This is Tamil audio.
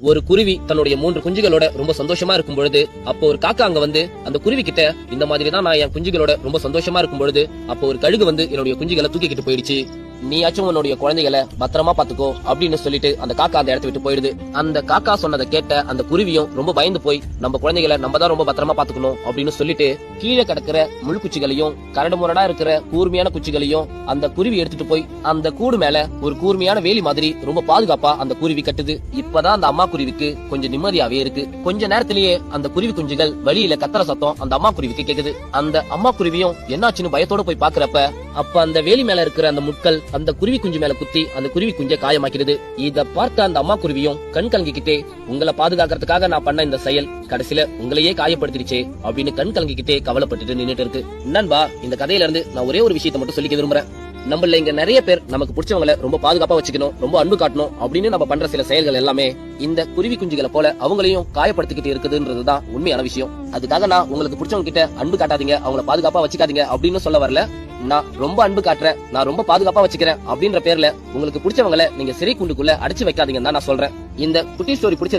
ஒரு குருவி தன்னுடைய மூன்று குஞ்சுகளோட ரொம்ப சந்தோஷமா இருக்கும் பொழுது அப்போ ஒரு காக்கா அங்க வந்து அந்த குருவி கிட்ட இந்த மாதிரி தான் நான் என் குஞ்சுகளோட ரொம்ப சந்தோஷமா இருக்கும் பொழுது அப்போ ஒரு கழுகு வந்து என்னுடைய குஞ்சுகளை தூக்கிக்கிட்டு போயிடுச்சு. நீயாச்சும் உன்னுடைய குழந்தைகளை பத்திரமா பாத்துக்கோ அப்படின்னு சொல்லிட்டு அந்த காக்கா அந்த இடத்த விட்டு போயிடுது. அந்த காக்கா சொன்னதை கேட்ட அந்த குருவியும் ரொம்ப பயந்து போய் நம்ம குழந்தைகளை நம்ம தான் ரொம்ப பத்திரமா பாத்துக்கணும் அப்படின்னு சொல்லிட்டு கீழே கிடக்கிற முழுக்குச்சிகளையும் கரடு முரடா இருக்கிற கூர்மையான குச்சிகளையும் அந்த குருவி எடுத்துட்டு போய் அந்த கூடு மேல ஒரு கூர்மையான வேலி மாதிரி ரொம்ப பாதுகாப்பா அந்த குருவி கட்டுது. இப்பதான் அந்த அம்மா குருவிக்கு கொஞ்சம் நிம்மதியாவே இருக்கு. கொஞ்ச நேரத்திலேயே அந்த குருவி குஞ்சுகள் வழியில கத்துற சத்தம் அந்த அம்மா குருவிக்கு கேக்குது. அந்த அம்மா குருவியும் என்னாச்சுன்னு பயத்தோட போய் பாக்குறப்ப அப்ப அந்த வேலி மேல இருக்கிற அந்த முட்கள் அந்த குருவி குஞ்சு மேல குத்தி அந்த குருவி குஞ்சை காயமாக்கிறது இத பார்த்த அந்த அம்மா குருவியும் கண் கலங்கிக்கிட்டே உங்களை பாதுகாக்கிறதுக்காக நான் பண்ண இந்த செயல் கடைசியில உங்களையே காயப்படுத்திடுச்சே அப்படின்னு கண் கலங்கிக்கிட்டே கவலைப்பட்டுட்டு நின்னுட்டு இருக்கு. நண்பா இந்த கதையில இருந்து நான் ஒரே ஒரு விஷயத்த மட்டும் சொல்லிக்க விரும்புறேன். நம்மள இங்க நிறைய பேர் நமக்கு பிடிச்சவங்கள ரொம்ப பாதுகாப்பா வச்சுக்கணும் ரொம்ப அன்பு காட்டணும் அப்படின்னு நம்ம பண்ற சில செயல்கள் எல்லாமே இந்த குருவி குஞ்சுகளை போல அவங்களையும் காயப்படுத்திக்கிட்டு இருக்குதுன்றதுதான் உண்மையான விஷயம். அதுக்காக நான் உங்களுக்கு பிடிச்சவங்க கிட்ட அன்பு காட்டாதீங்க அவங்கள பாதுகாப்பா வச்சுக்காதீங்க அப்படின்னு சொல்ல வரல. நான் ரொம்ப அன்பு காட்டுறேன் நான் ரொம்ப பாதுகாப்பா வச்சுக்கிறேன் அப்படின்ற பேர்ல உங்களுக்கு பிடிச்சவங்களை நீங்க சிறை குண்டுக்குள்ள அடைச்சு வைக்காதீங்கன்னு தான் நான் சொல்றேன். இந்த குட்டி ஸ்டோரி பிடிச்ச